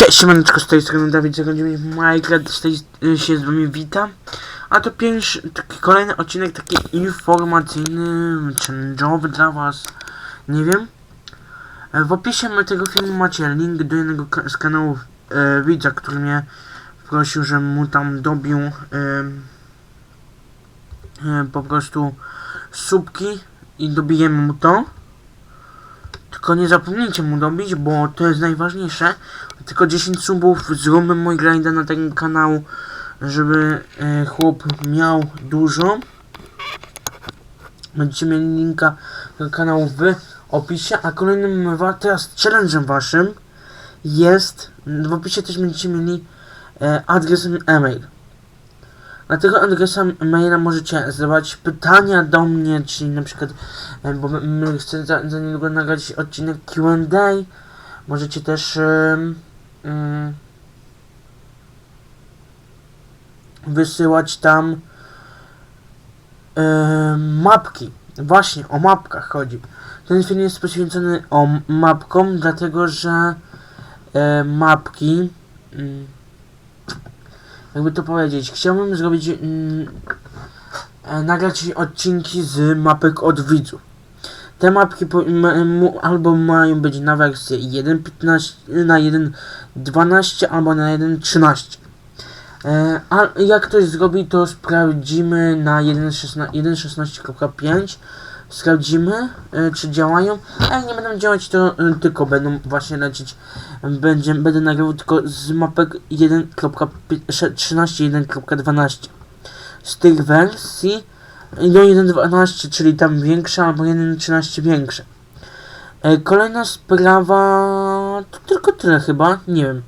Cześć, siemaneczko, z tej strony Dawid 09 Minecraft, z tej y, się z wami witam. A to pierwszy, taki kolejny odcinek, taki informacyjny, challenge'owy dla was, nie wiem. E, W opisie tego filmu macie link do jednego z kanałów e, widza, który mnie prosił, żebym mu tam dobił e, e, po prostu subki i dobijemy mu to. Tylko nie zapomnijcie mu dobić, bo to jest najważniejsze. Tylko 10 subów zróbmy mój grinda na ten kanał, żeby e, chłop miał dużo. Będziecie mieli linka do kanału w opisie, a kolejnym teraz challenge'em waszym jest, w opisie też będziecie mieli e, adres e-mail. Na tego adresa maila możecie zadawać pytania do mnie, czyli na przykład, e, bo my- my chcemy za, za niedługo nagrać odcinek Q&A. Możecie też mm, wysyłać tam em, mapki. Właśnie, o mapkach chodzi. Ten film jest poświęcony o mapkom, dlatego że e, mapki mm, jakby to powiedzieć, chciałbym zrobić mm, nagrać odcinki z mapek od widzów. Te mapki albo mają być na wersję 1.15 na 1.12 albo na 1.13. E, a jak ktoś zrobi, to sprawdzimy na 1.16 1.16.5 sprawdzimy, e, czy działają, a jak nie będą działać, to e, tylko będą właśnie lecieć, będzie, będę nagrywał tylko z mapek 1.13 1.12 z tych wersji do 1.12, czyli tam większa albo 1.13 większe. E, kolejna sprawa, to tylko tyle chyba, nie wiem.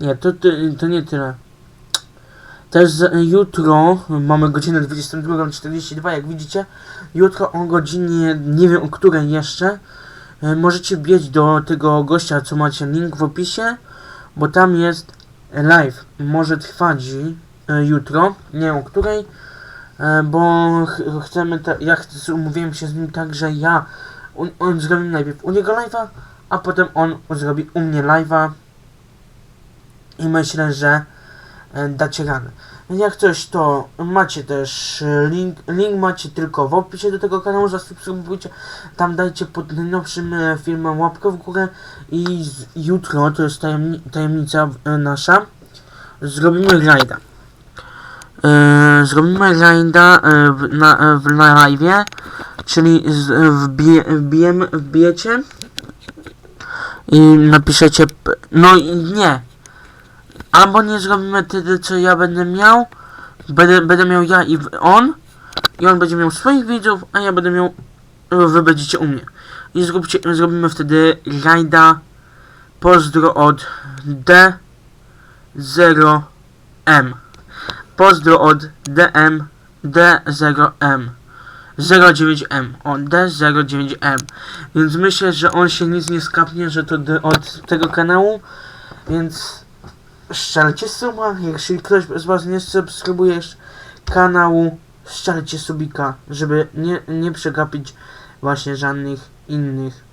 Nie, to, to, nie tyle. Też jutro, mamy godzinę 22.42, jak widzicie, jutro o godzinie, nie wiem o której jeszcze, e, możecie biec do tego gościa, co macie link w opisie, bo tam jest live, może trwać e, jutro, nie wiem o której, bo ch chcemy, ta, ja umówiłem się z nim tak, że ja, on, on zrobi najpierw u niego live'a, a potem on zrobi u mnie live'a i myślę, że e, dacie radę. Jak coś, to macie też e, link, link macie tylko w opisie do tego kanału, zasubskrybujcie, tam dajcie pod najnowszym e, filmem łapkę w górę i jutro, to jest tajemni tajemnica e, nasza, zrobimy rajda. E, zrobimy rajda e, w, na, e, na live, czyli z, wbije, wbijemy, wbijecie i napiszecie, no i nie, albo nie zrobimy tyle, co ja będę miał, będę, będę miał ja i on, i on będzie miał swoich widzów, a ja będę miał, wy będziecie u mnie. I zróbcie, zrobimy wtedy rajda pozdro od D0M. Pozdro od DM D0M. 09M. O, D09M. Więc myślę, że on się nic nie skapnie, że to od tego kanału. Więc szczelcie suba, jeśli ktoś z was nie subskrybuje kanału, szczelcie subika, żeby nie, nie przegapić właśnie żadnych innych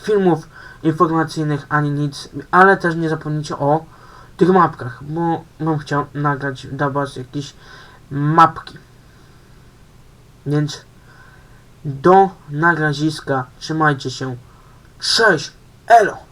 filmów informacyjnych ani nic, ale też nie zapomnijcie o tych mapkach, bo bym chciał nagrać dla was jakieś mapki. Więc do nagraziska, trzymajcie się, cześć, elo!